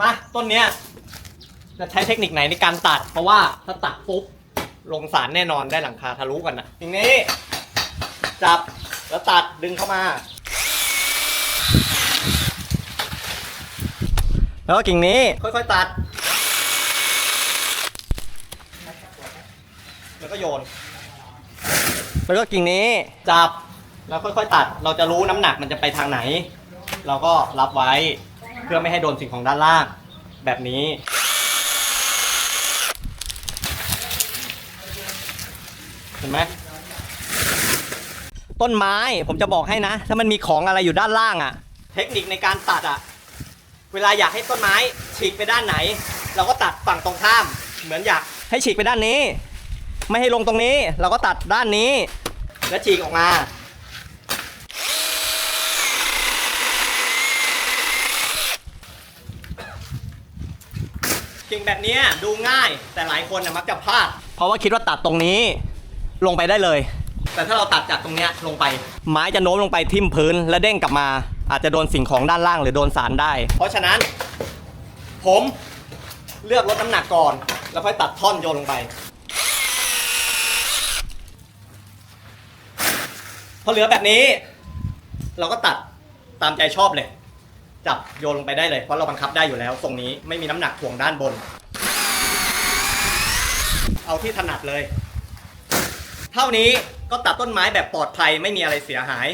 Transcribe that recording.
มาต้นเนี้ยจะใช้เทคนิคไหนในการตัด เพราะว่าถ้าตัดปุ๊บลงสารแน่นอนได้หลังคาทะลุกันนะทีนี้ จับแล้วตัดดึงเข้ามา แล้วก็กิ่งนี้ค่อยๆตัด แล้วก็โยน แล้วก็กิ่งนี้จับแล้วค่อยๆตัด เราจะรู้น้ำหนักมันจะไปทางไหน เราก็รับไว้ เพื่อไม่ให้โดนสิ่งของด้านล่าง แบบนี้ เห็นไหมต้นไม้ผมจะบอกให้นะ ถ้ามันมีของอะไรอยู่ด้านล่างอะ่ะ เทคนิคในการตัดอะ่ะ เวลาอยากให้ต้นไม้ฉีกไปด้านไหน เราก็ตัดฝั่งตรงข้าม เหมือนอยากให้ฉีกไปด้านนี้ ไม่ให้ลงตรงนี้ เราก็ตัดด้านนี้ แล้วฉีกออกมา กิ่งแบบเนี้ยดูง่ายแต่หลายคนนะมักจะพลาด เพราะว่าคิดว่าตัดตรงนี้ลงไปได้เลย แต่ถ้าเราตัดจากตรงเนี้ยลงไป ไม้จะโน้มลงไปทิ่มพื้น และเด้งกลับมา อาจจะโดนสิ่งของด้านล่างหรือโดนสารได้ เพราะฉะนั้น ผมเลือกลดน้ำหนักก่อน แล้วค่อยตัดท่อนโยนลงไปพอเหลือแบบนี้ เราก็ตัดตามใจชอบเลย จับโยนลงไปได้เลย เพราะเราบังคับได้อยู่แล้วตรงนี้ไม่มีน้ำหนักถ่วงด้านบน เอาที่ถนัดเลย เท่านี้ก็ตัดต้นไม้แบบปลอดภัยไม่มีอะไรเสียหาย